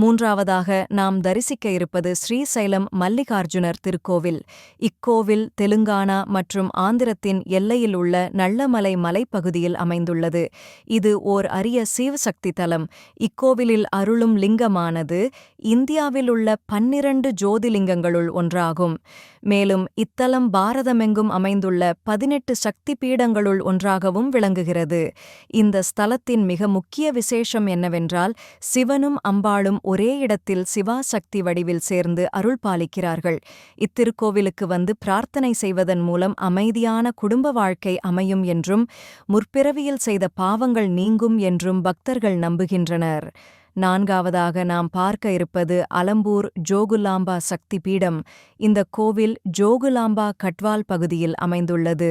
மூன்றாவதாக நாம் தரிசிக்க இருப்பது ஸ்ரீசைலம் மல்லிகார்ஜுனர் திருக்கோவில். இக்கோவில் தெலுங்கானா மற்றும் ஆந்திரத்தின் எல்லையில் உள்ள நல்லமலை மலைப்பகுதியில் அமைந்துள்ளது. இது ஓர் அரிய சீவசக்தி தலம். இக்கோவிலில் அருளும் லிங்கமானது இந்தியாவில் உள்ள பன்னிரண்டு ஜோதிலிங்கங்களுள் ஒன்றாகும். மேலும் இத்தலம் பாரதமெங்கும் அமைந்துள்ள பதினெட்டு சக்தி பீடங்களுள் ஒன்றாகவும் விளங்குகிறது. இந்த ஸ்தலத்தின் மிக முக்கிய விசேஷம் என்னவென்றால் சிவனும் அம்பாளும் ஒரே இடத்தில் சிவாசக்தி வடிவில் சேர்ந்து அருள் பாலிக்கிறார்கள் இத்திருக்கோவிலுக்கு வந்து பிரார்த்தனை செய்வதன் மூலம் அமைதியான குடும்ப வாழ்க்கை அமையும் என்றும் முற்பிறவியில் செய்த பாவங்கள் நீங்கும் என்றும் பக்தர்கள் நம்புகின்றனர். நான்காவதாக நாம் பார்க்க இருப்பது அலம்பூர் ஜோகுலாம்பா சக்தி பீடம் இந்த கோவில் ஜோகுலாம்பா கட்வால் பகுதியில் அமைந்துள்ளது.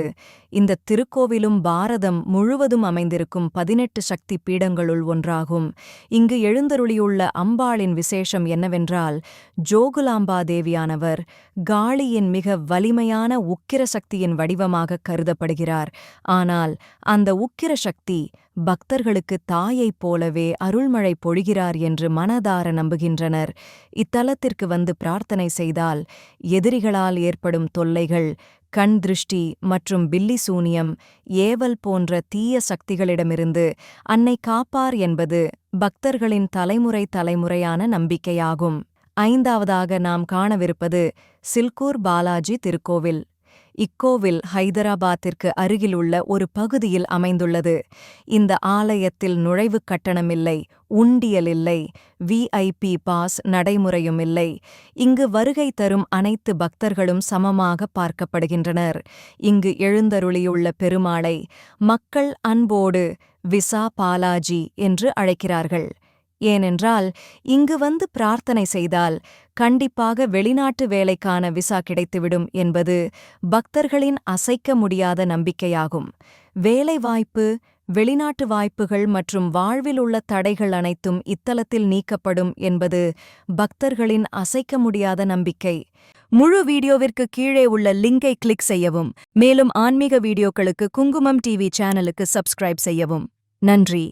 இந்த திருக்கோவிலும் பாரதம் முழுவதும் அமைந்திருக்கும் பதினெட்டு சக்தி பீடங்களுள் ஒன்றாகும். இங்கு எழுந்தருளியுள்ள அம்பாளின் விசேஷம் என்னவென்றால் ஜோகுலாம்பா தேவியானவர் காளியின் மிக வலிமையான உக்கிர சக்தியின் வடிவமாக கருதப்படுகிறார். ஆனால் அந்த உக்கிர சக்தி பக்தர்களுக்கு தாயைப் போலவே அருள்மழை பொழிகிறார் என்று மனதார நம்புகின்றனர். இத்தலத்திற்கு வந்து பிரார்த்தனை செய்தால் எதிரிகளால் ஏற்படும் தொல்லைகள் கண் திருஷ்டி மற்றும் பில்லி சூனியம் ஏவல் போன்ற தீய சக்திகளிடமிருந்து அன்னை காப்பார் என்பது பக்தர்களின் தலைமுறை தலைமுறையான நம்பிக்கையாகும். ஐந்தாவதாக நாம் காணவிருப்பது சில்கூர் பாலாஜி திருக்கோவில். இக்கோவில் ஹைதராபாத்திற்கு அருகிலுள்ள ஒரு பகுதியில் அமைந்துள்ளது. இந்த ஆலயத்தில் நுழைவுக் கட்டணமில்லை உண்டியல் இல்லை விஐபி பாஸ் நடைமுறையும் இல்லை இங்கு வருகை தரும் அனைத்து பக்தர்களும் சமமாக பார்க்கப்படுகின்றனர். இங்கு எழுந்தருளியுள்ள பெருமாளை மக்கள் அன்போடு விசா பாலாஜி என்று அழைக்கிறார்கள். ஏனென்றால் இங்கு வந்து பிரார்த்தனை செய்தால் கண்டிப்பாக வெளிநாட்டு வேலைக்கான விசா கிடைத்துவிடும் என்பது பக்தர்களின் அசைக்க முடியாத நம்பிக்கையாகும். வேலைவாய்ப்பு வெளிநாட்டு வாய்ப்புகள் மற்றும் வாழ்வில் உள்ள தடைகள் அனைத்தும் இத்தலத்தில் நீக்கப்படும் என்பது பக்தர்களின் அசைக்க முடியாத நம்பிக்கை. முழு வீடியோவிற்கு கீழே உள்ள லிங்கை கிளிக் செய்யவும் மேலும் ஆன்மீக வீடியோக்களுக்கு குங்குமம் டிவி சேனலுக்கு சப்ஸ்கிரைப் செய்யவும். நன்றி.